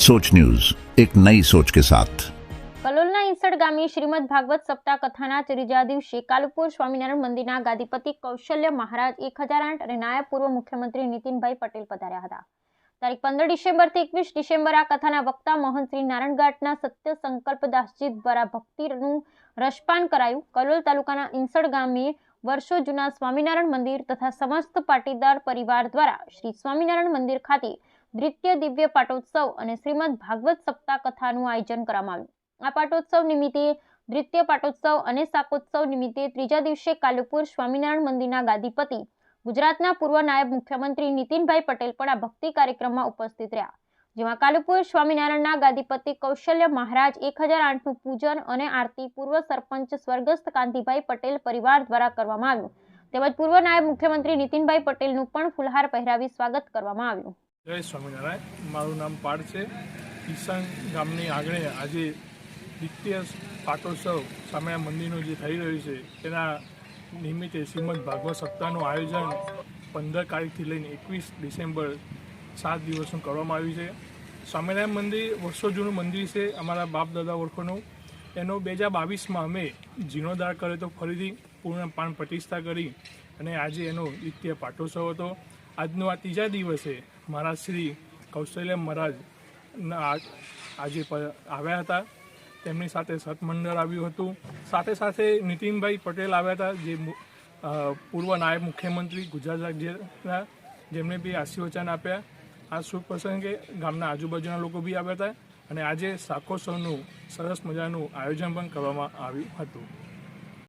सोच न्यूज एक नई सोच के साथ કલોલના ઈસડ ગામે શ્રીમદ ભાગવત સપ્તાહ કથાના ત્રીજા દિવસે કાલુપુર સ્વામિનારાયણ મંદિરના ગાદીપતિ કૌશલ્ય મહારાજ એક હજાર આઠ અને નાયબ પૂર્વ મુખ્યમંત્રી નીતિનભાઈ પટેલ પધાર્યા હતા તારીખ પંદર ડિસેમ્બરથી એકવીસ ડિસેમ્બર આ કથાના વક્તા મોહન શ્રી નારાયણઘાટના સત્ય સંકલ્પદાસજી દ્વારા ભક્તિનું રસપાન કરાયું કલોલ તાલુકાના ઇંસડ ગામે વર્ષો જૂના સ્વામિનારાયણ મંદિર તથા સમસ્ત પાટીદાર પરિવાર દ્વારા શ્રી સ્વામિનારાયણ મંદિર ખાતે દ્વિતીય દિવ્ય પાટોત્સવ અને શ્રીમદ ભાગવત સપ્તાહ કથાનું આયોજન કરવામાં આવ્યું. આ પાટોત્સવ નિમિત્તે દ્વિતીય પાટોત્સવ અને શાકોત્સવ નિમિત્તે ત્રીજા દિવસે કાલુપુર સ્વામિનારાયણ મંદિરના ગાદીપતિ, ગુજરાતના પૂર્વ નાયબ મુખ્યમંત્રી નીતિનભાઈ પટેલ પણ આ ભક્તિ કાર્યક્રમમાં ઉપસ્થિત રહ્યા. જેમાં કાલુપુર સ્વામિનારાયણના ગાદીપતિ કૌશલ્ય મહારાજ, એક હજાર આઠનું પૂજન અને આરતી પૂર્વ સરપંચ સ્વર્ગસ્થ કાંતિભાઈ પટેલ પરિવાર દ્વારા કરવામાં આવ્યું. તેમજ પૂર્વ નાયબ મુખ્યમંત્રી નીતિનભાઈ પટેલનું પણ ફુલહાર પહેરાવી સ્વાગત કરવામાં આવ્યું. જય સ્વામિનારાયણ. મારું નામ પાડ છે. કિસાન ગામની આગળ આજે દ્વિતીય પાટોત્સવ સ્વામિનારાયણ મંદિરનું જે થઈ રહ્યું છે, તેના નિમિત્તે શ્રીમદ ભાગવત સપ્તાહનું આયોજન પંદર તારીખથી લઈને એકવીસ ડિસેમ્બર સાત દિવસનું કરવામાં આવ્યું છે. સ્વામિનારાયણ મંદિર વર્ષો જૂનું મંદિર છે, અમારા બાપ દાદા ઓળખોનું. એનો બે હજાર બાવીસમાં અમે જીર્ણોદ્ધાર કર્યો તો ફરીથી પૂર્ણ પાન પ્રતિષ્ઠા કરી અને આજે એનો દ્વિતીય પાટોત્સવ હતો. આજનો આ ત્રીજા દિવસે મહારાજ શ્રી કૌશલ્ય મહારાજ આજે આવ્યા હતા. તેમની સાથે સતમંડળ આવ્યું હતું. સાથે સાથે નીતિનભાઈ પટેલ આવ્યા હતા, જે પૂર્વ નાયબ મુખ્યમંત્રી ગુજરાત રાજ્યના જેમને બી આશીર્વચન આપ્યા. આ શુભ પ્રસંગે ગામના આજુબાજુના લોકો બી આવ્યા હતા. અને આજે શાકોત્સવનું સરસ મજાનું આયોજન પણ કરવામાં આવ્યું હતું.